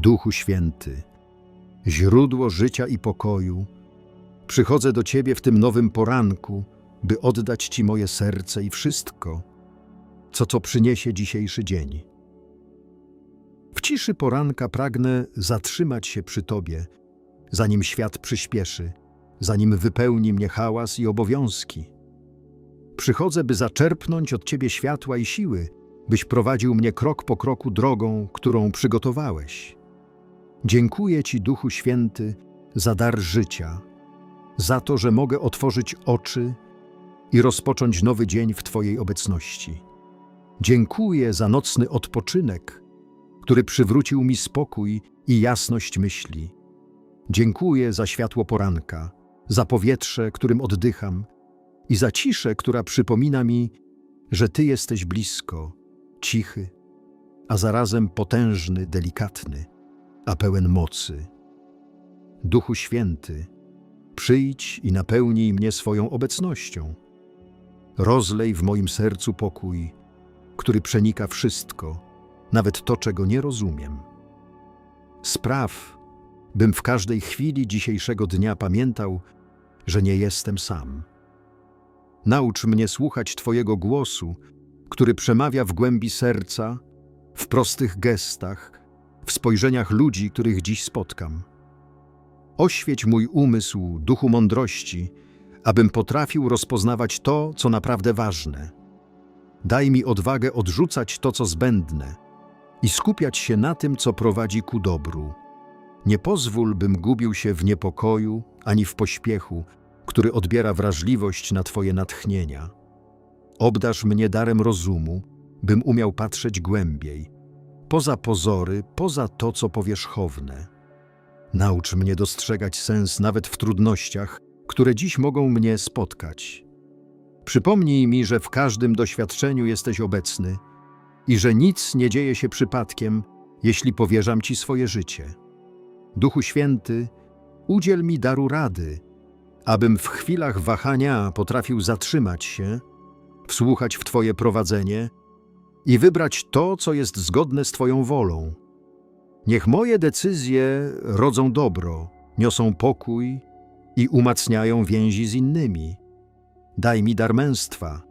Duchu Święty, źródło życia i pokoju, przychodzę do Ciebie w tym nowym poranku, by oddać Ci moje serce i wszystko, co co przyniesie dzisiejszy dzień. W ciszy poranka pragnę zatrzymać się przy Tobie, zanim świat przyspieszy, zanim wypełni mnie hałas i obowiązki. Przychodzę, by zaczerpnąć od Ciebie światła i siły, byś prowadził mnie krok po kroku drogą, którą przygotowałeś. Dziękuję Ci, Duchu Święty, za dar życia, za to, że mogę otworzyć oczy i rozpocząć nowy dzień w Twojej obecności. Dziękuję za nocny odpoczynek, który przywrócił mi spokój i jasność myśli. Dziękuję za światło poranka, za powietrze, którym oddycham i za ciszę, która przypomina mi, że Ty jesteś blisko, cichy, a zarazem potężny, delikatny, a pełen mocy. Duchu Święty, przyjdź i napełnij mnie swoją obecnością. Rozlej w moim sercu pokój, który przenika wszystko, nawet to, czego nie rozumiem. Spraw, bym w każdej chwili dzisiejszego dnia pamiętał, że nie jestem sam. Naucz mnie słuchać Twojego głosu, który przemawia w głębi serca, w prostych gestach, w spojrzeniach ludzi, których dziś spotkam. Oświeć mój umysł, duchu mądrości, abym potrafił rozpoznawać to, co naprawdę ważne. Daj mi odwagę odrzucać to, co zbędne i skupiać się na tym, co prowadzi ku dobru. Nie pozwól, bym gubił się w niepokoju ani w pośpiechu, który odbiera wrażliwość na Twoje natchnienia. Obdarz mnie darem rozumu, bym umiał patrzeć głębiej, poza pozory, poza to, co powierzchowne. Naucz mnie dostrzegać sens nawet w trudnościach, które dziś mogą mnie spotkać. Przypomnij mi, że w każdym doświadczeniu jesteś obecny i że nic nie dzieje się przypadkiem, jeśli powierzam Ci swoje życie. Duchu Święty, udziel mi daru rady, abym w chwilach wahania potrafił zatrzymać się, wsłuchać w Twoje prowadzenie i wybrać to, co jest zgodne z Twoją wolą. Niech moje decyzje rodzą dobro, niosą pokój i umacniają więzi z innymi. Daj mi dar męstwa,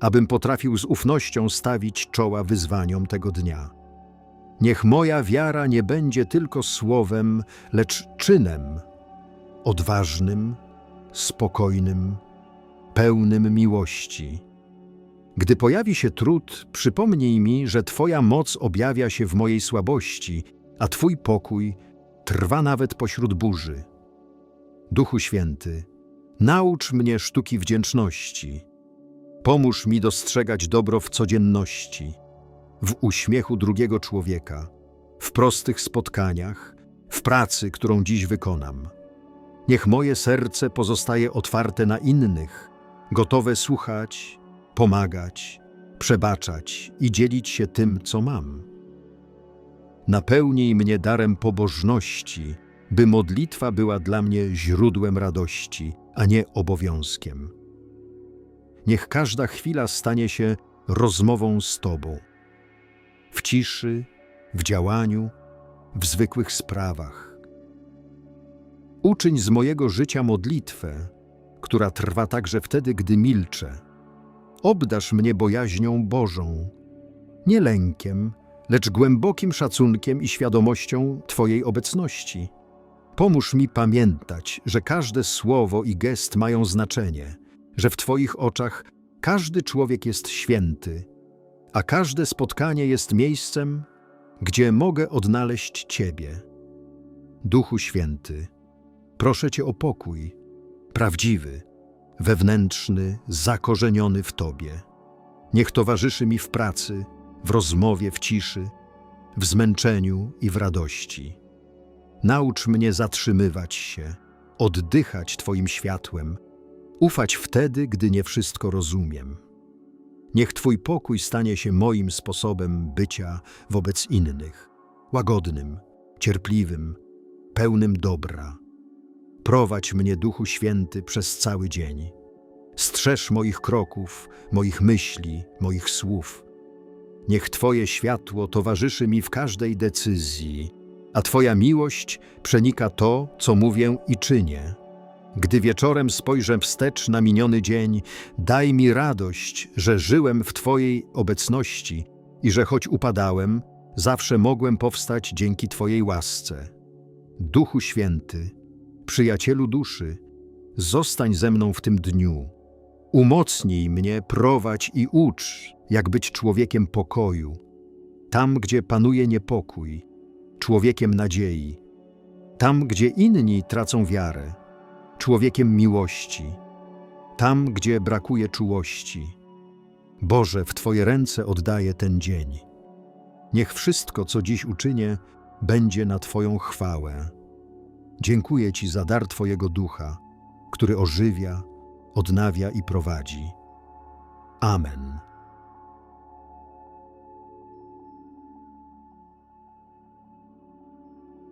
abym potrafił z ufnością stawić czoła wyzwaniom tego dnia. Niech moja wiara nie będzie tylko słowem, lecz czynem, odważnym, spokojnym, pełnym miłości. Gdy pojawi się trud, przypomnij mi, że Twoja moc objawia się w mojej słabości, a Twój pokój trwa nawet pośród burzy. Duchu Święty, naucz mnie sztuki wdzięczności. Pomóż mi dostrzegać dobro w codzienności, w uśmiechu drugiego człowieka, w prostych spotkaniach, w pracy, którą dziś wykonam. Niech moje serce pozostaje otwarte na innych, gotowe słuchać, pomagać, przebaczać i dzielić się tym, co mam. Napełnij mnie darem pobożności, by modlitwa była dla mnie źródłem radości, a nie obowiązkiem. Niech każda chwila stanie się rozmową z Tobą. W ciszy, w działaniu, w zwykłych sprawach. Uczyń z mojego życia modlitwę, która trwa także wtedy, gdy milczę. Obdarz mnie bojaźnią Bożą, nie lękiem, lecz głębokim szacunkiem i świadomością Twojej obecności. Pomóż mi pamiętać, że każde słowo i gest mają znaczenie, że w Twoich oczach każdy człowiek jest święty, a każde spotkanie jest miejscem, gdzie mogę odnaleźć Ciebie. Duchu Święty, proszę Cię o pokój, prawdziwy, wewnętrzny, zakorzeniony w Tobie. Niech towarzyszy mi w pracy, w rozmowie, w ciszy, w zmęczeniu i w radości. Naucz mnie zatrzymywać się, oddychać Twoim światłem, ufać wtedy, gdy nie wszystko rozumiem. Niech Twój pokój stanie się moim sposobem bycia wobec innych, łagodnym, cierpliwym, pełnym dobra. Prowadź mnie, Duchu Święty, przez cały dzień. Strzeż moich kroków, moich myśli, moich słów. Niech Twoje światło towarzyszy mi w każdej decyzji, a Twoja miłość przenika to, co mówię i czynię. Gdy wieczorem spojrzę wstecz na miniony dzień, daj mi radość, że żyłem w Twojej obecności i że choć upadałem, zawsze mogłem powstać dzięki Twojej łasce. Duchu Święty, przyjacielu duszy, zostań ze mną w tym dniu. Umocnij mnie, prowadź i ucz, jak być człowiekiem pokoju, tam, gdzie panuje niepokój, człowiekiem nadziei, tam, gdzie inni tracą wiarę, człowiekiem miłości, tam, gdzie brakuje czułości. Boże, w Twoje ręce oddaję ten dzień. Niech wszystko, co dziś uczynię, będzie na Twoją chwałę. Dziękuję Ci za dar Twojego ducha, który ożywia, odnawia i prowadzi. Amen.